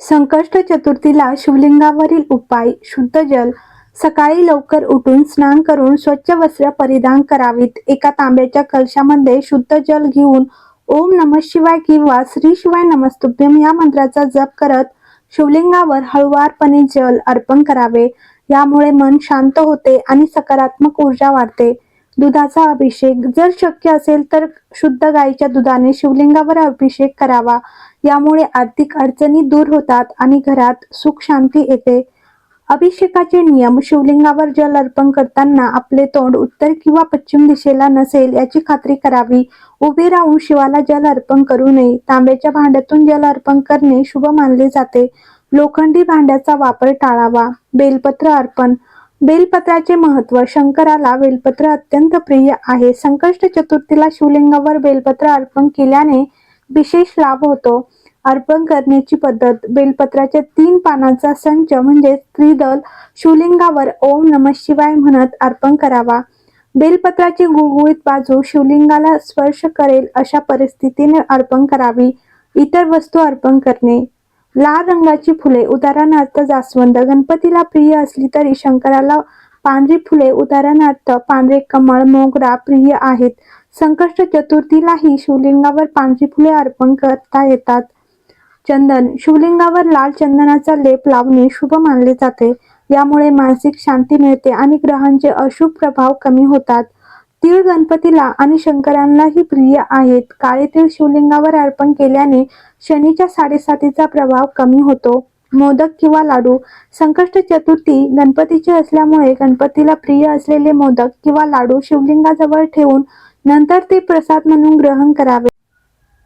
संकष्ट चतुर्थीला शिवलिंगावरील उपाय शुद्ध जल. सकाळी लवकर उठून स्नान करून स्वच्छ वस्त्र परिधान करावीत. एका तांब्याच्या कलशामध्ये शुद्ध जल घेऊन ओम नम शिवाय किंवा श्री शिवाय नमस्तुभ्यम या मंत्राचा जप करत शिवलिंगावर हळुवारपणे जल अर्पण करावे. यामुळे मन शांत होते आणि सकारात्मक ऊर्जा वाढते. दुधाचा अभिषेक. जर शक्य असेल तर शुद्ध गाईच्या दुधाने शिवलिंगावर अभिषेक करावा. यामुळे आर्थिक अडचणी दूर होतात आणि घरात सुख शांती येते. अभिषेकाचे नियम शिवलिंगावर जल अर्पण करताना आपले तोंड उत्तर किंवा पश्चिम दिशेला नसेल याची खात्री करावी. उभे राहून शिवाला जल अर्पण करू नये. तांब्याच्या भांड्यातून जल अर्पण करणे शुभ मानले जाते. लोखंडी भांड्याचा वापर टाळावा. बेलपत्र अर्पण. बेलपत्राचे महत्त्व शंकराला बेलपत्र अत्यंत प्रिय आहे. संकष्ट चतुर्थीला शिवलिंगावर बेलपत्र अर्पण केल्याने विशेष लाभ होतो. अर्पण करण्याची पद्धत. बेलपत्राच्या तीन पानांचा संच म्हणजे त्रिदल शिवलिंगावर ओम नम शिवाय म्हणत अर्पण करावा. बेलपत्राची गुळगुळीत बाजू शिवलिंगाला स्पर्श करेल अशा परिस्थितीने अर्पण करावी. इतर वस्तू अर्पण करणे. लाल रंगाची फुले. उदाहरणार्थ जास्वंद. गणपतीला प्रिय असली तरी शंकराला पांढरी फुले. उदाहरणार्थ पांढरे कमळ मोगरा प्रिय आहेत. संकष्ट चतुर्थीलाही शिवलिंगावर पांढरी फुले अर्पण करता येतात. चंदन. शिवलिंगावर लाल चंदनाचा लेप लावणे शुभ मानले जाते. यामुळे मानसिक शांती मिळते आणि ग्रहांचे अशुभ प्रभाव कमी होतात. तीळ गणपतीला आणि शंकरांनाही प्रिय आहेत. काळे तीळ शिवलिंगावर अर्पण केल्याने शनीच्या साडेसातीचा प्रभाव कमी होतो. मोदक किंवा लाडू. संकष्ट चतुर्थी गणपतीची असल्यामुळे गणपतीला प्रिय असलेले मोदक किंवा लाडू शिवलिंगाजवळ ठेवून नंतर ते प्रसाद म्हणून ग्रहण करावे.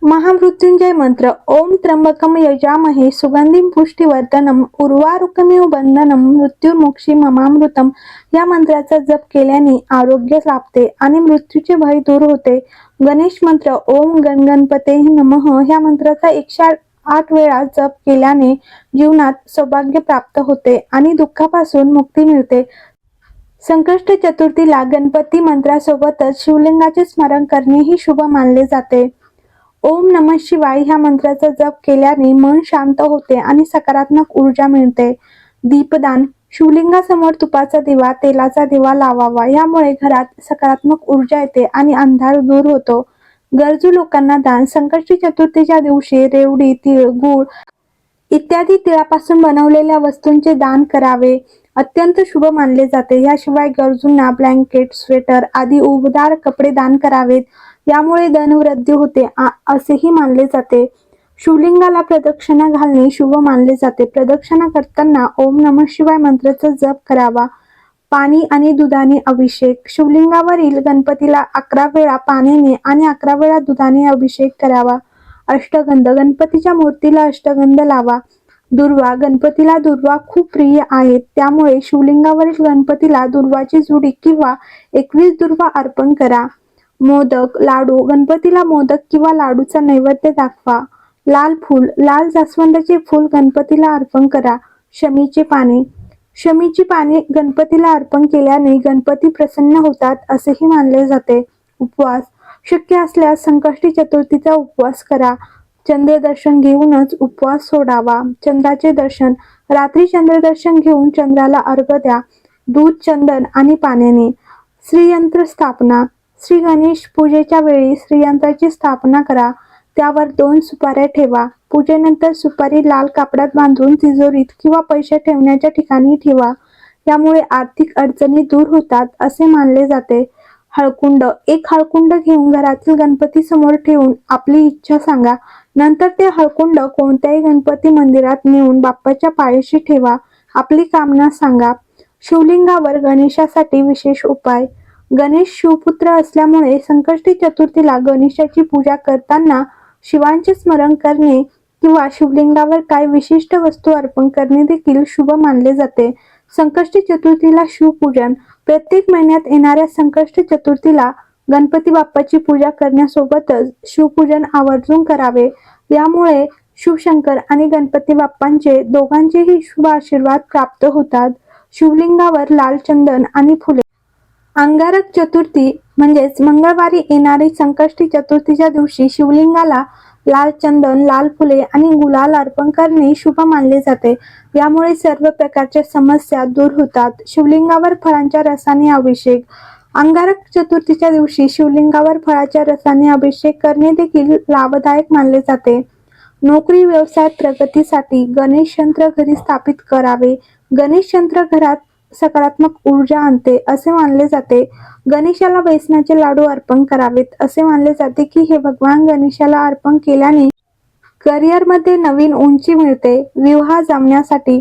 महामृत्युंजय मंत्र. ओम त्र्यंबकम यजामहे. सुगंधी पुष्टीवर्धनम. उर्वारुकमेव बंधनम. मृत्युमुक्षी ममामृतम. या मंत्राचा जप केल्याने आरोग्य लाभते आणि मृत्यूचे भय दूर होते. गणेश मंत्र. ओम गण गणपते नमः. ह्या मंत्राचा एकशे आठ वेळा जप केल्याने जीवनात सौभाग्य प्राप्त होते आणि दुःखापासून मुक्ती मिळते. संकष्ट चतुर्थीला गणपती मंत्रासोबतच शिवलिंगाचे स्मरण करणेही शुभ मानले जाते. ओम नम शिवाय ह्या मंत्राचा जप केल्याने मन शांत होते आणि सकारात्मक ऊर्जा मिळते. दीपदान शिवलिंगासमोर तुपाचा दिवा तेलाचा दिवा लावावा यामुळे घरात सकारात्मक ऊर्जा येते आणि अंधार दूर होतो. गरजू लोकांना दान संकष्टी चतुर्थीच्या दिवशी रेवडी तिळ गूळ इत्यादी तिळापासून बनवलेल्या वस्तूंचे दान करावे. अत्यंत शुभ मानले जाते. याशिवाय गरजूंना ब्लँकेट स्वेटर आदी उबदार कपडे दान करावेत. यामुळे धनवृद्धी होते आ- असेही मानले जाते. शिवलिंगाला प्रदक्षिणा घालणे शुभ मानले जाते. प्रदक्षिणा करताना ओम नम शिवाय मंत्राचा जप करावा. पाणी आणि दुधाने अभिषेक. शिवलिंगावरील गणपतीला अकरा वेळा पाण्याने आणि अकरा वेळा दुधाने अभिषेक करावा. अष्टगंध. गणपतीच्या मूर्तीला अष्टगंध लावा. दुर्वा. गणपतीला दुर्वा खूप प्रिय आहेत त्यामुळे शिवलिंगावरील गणपतीला दुर्वाची जुडी किंवा एकवीस दुर्वा अर्पण करा. मोदक लाडू गणपतीला मोदक किंवा लाडूचा नैवेद्य दाखवा. लाल फूल लाल जास्वंदाचे फूल गणपतीला अर्पण करा. शमीचे पाने. शमीची पाने गणपतीला अर्पण केल्याने गणपती प्रसन्न होतात असेही मानले जाते. उपवास. शक्य असल्यास संकष्टी चतुर्थीचा उपवास करा. चंद्रदर्शन घेऊनच उपवास सोडावा. चंद्राचे दर्शन. रात्री चंद्रदर्शन घेऊन चंद्राला अर्घ द्या. दूध चंदन आणि पाण्याने. श्रीयंत्र स्थापना. श्री गणेश पूजेच्या वेळी श्रीयंत्राची स्थापना करा. त्यावर दोन सुपाऱ्या ठेवा. पूजेनंतर सुपारी लाल कापडात बांधून तिजोरीत किंवा पैसे ठेवण्याच्या ठिकाणी ठेवा. यामुळे आर्थिक अडचणी दूर होतात असे मानले जाते. हळकुंड. एक हळकुंड घेऊन घरातील गणपती समोर ठेवून आपली इच्छा सांगा. नंतर ते हळकुंड कोणत्याही गणपती मंदिरात नेऊन बाप्पाच्या पायाशी ठेवा. आपली कामना सांगा. शिवलिंगावर गणेशासाठी विशेष उपाय. गणेश शिवपुत्र असल्यामुळे संकष्टी चतुर्थीला गणेशाची पूजा करताना शिवांचे स्मरण करणे किंवा शिवलिंगावर काही विशिष्ट वस्तू अर्पण करणे देखील शुभ मानले जाते. संकष्टी चतुर्थीला शिवपूजन. प्रत्येक महिन्यात येणाऱ्या संकष्टी चतुर्थीला गणपती बाप्पाची पूजा करण्यासोबतच शिवपूजन आवर्जून करावे. यामुळे शिवशंकर आणि गणपती बाप्पांचे दोघांचेही शुभ आशीर्वाद प्राप्त होतात. शिवलिंगावर लाल चंदन आणि फुले अंगारक चतुर्थी म्हणजेच मंगळवारी येणारी संकष्टी चतुर्थीच्या दिवशी शिवलिंगाला लाल चंदन लाल फुले आणि गुलाल अर्पण करणे शुभ मानले जाते. यामुळे सर्व प्रकारच्या समस्या दूर होतात. शिवलिंगावर फळांच्या रसाने अभिषेक. अंगारक चतुर्थीच्या दिवशी शिवलिंगावर फळाच्या रसाने अभिषेक करणे देखील लाभदायक मानले जाते. नोकरी व्यवसाय प्रगतीसाठी गणेश यंत्र घरी स्थापित करावे. गणेश यंत्र घरात सकारात्मक ऊर्जा आणते असे मानले जाते. गणेशाला बेसनाचे लाडू अर्पण करावेत असे मानले जाते की हे भगवान गणेशाला अर्पण केल्याने करिअरमध्ये नवीन उंची मिळते. विवाह जमण्यासाठी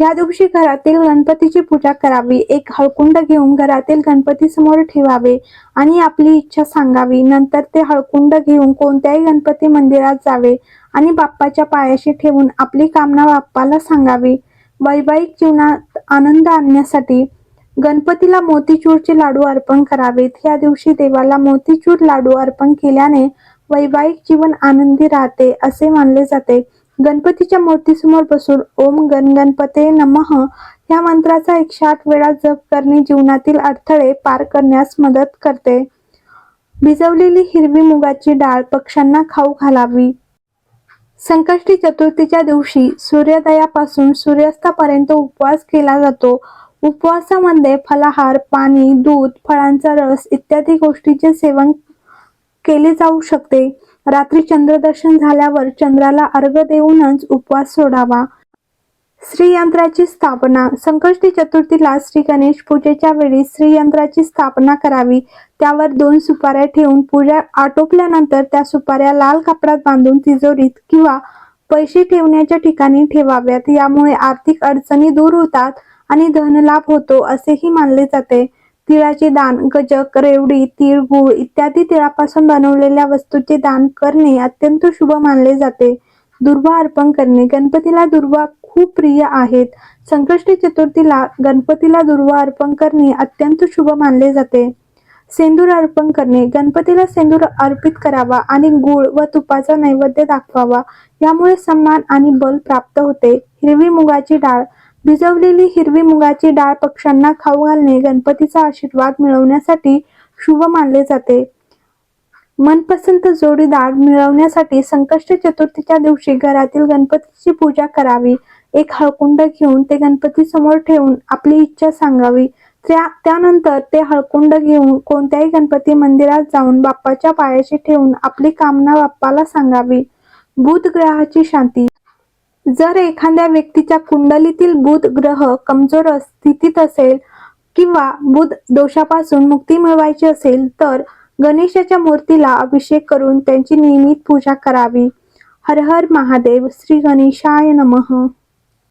या दिवशी घरातील गणपतीची पूजा करावी. एक हळकुंड घेऊन घरातील गणपती समोर ठेवावे आणि आपली इच्छा सांगावी. नंतर ते हळकुंड घेऊन कोणत्याही गणपती मंदिरात जावे आणि बाप्पाच्या पायाशी ठेवून आपली कामना बाप्पाला सांगावी. वैवाहिक जीवनात आनंद आणण्यासाठी गणपतीला मोतीचूरचे लाडू अर्पण करावेत. या दिवशी देवाला मोतीचूर लाडू अर्पण केल्याने वैवाहिक जीवन आनंदी राहते असे मानले जाते. गणपतीच्या मूर्तीसमोर बसून ओम गण गणपते नमः या मंत्राचा एकशे आठ वेळा जप करणे जीवनातील अडथळे पार करण्यास मदत करते. भिजवलेली हिरवी मुगाची डाळ पक्ष्यांना खाऊ घालावी. संकष्टी चतुर्थीच्या दिवशी सूर्योदयापासून सूर्यास्तापर्यंत उपवास केला जातो. उपवासामध्ये फलाहार पाणी दूध फळांचा रस इत्यादी गोष्टींचे सेवन केले जाऊ शकते. रात्री चंद्रदर्शन झाल्यावर चंद्राला अर्घ देऊनच उपवास सोडावा. श्रीयंत्राची स्थापना. संकष्टी चतुर्थीला श्री गणेश पूजेच्या वेळी श्रीयंत्राची स्थापना करावी. त्यावर दोन सुपाऱ्या ठेवून पूजा आटोपल्यानंतर त्या सुपाऱ्या लाल कापडात बांधून तिजोरीत किंवा पैसे ठेवण्याच्या ठिकाणी ठेवाव्यात. यामुळे आर्थिक अडचणी दूर होतात आणि धनलाभ होतो असेही मानले जाते. तिळाचे दान गजक रेवडी तीळ गुळ इत्यादी तिळापासून बनवलेल्या वस्तूचे दान करणे अत्यंत शुभ मानले जाते. दुर्वा अर्पण करणे. गणपतीला दुर्वा खूप प्रिय आहेत. संकष्टी चतुर्थीला गणपतीला दुर्वा अर्पण करणे अत्यंत शुभ मानले जाते. सेंदूर अर्पण करणे. गणपतीला सेंदूर अर्पित करावा आणि गुळ व तुपाचा नैवेद्य दाखवावा. यामुळे सन्मान आणि बल प्राप्त होते. हिरवी मुगाची डाळ. भिजवलेली हिरवी मुगाची डाळ पक्ष्यांना खाऊ घालणे गणपतीचा आशीर्वाद मिळवण्यासाठी शुभ मानले जाते. मनपसंत जोडीदार मिळवण्यासाठी संकष्ट चतुर्थीच्या दिवशी घरातील गणपतीची पूजा करावी. एक हळकुंड घेऊन ते गणपती समोर ठेवून आपली इच्छा सांगावी. त्या त्यानंतर ते हळकुंड घेऊन कोणत्याही गणपती मंदिरात जाऊन बाप्पाच्या पायाशी ठेवून आपली कामना बाप्पाला सांगावी. बुध ग्रहाची शांती. जर एखाद्या व्यक्तीच्या कुंडलीतील बुध ग्रह कमजोर स्थितीत असेल किंवा बुध दोषापासून मुक्ती मिळवायची असेल तर गणेशाच्या मूर्तीला अभिषेक करून त्यांची नियमित पूजा करावी. हर हर महादेव श्री गणेशाय नमः.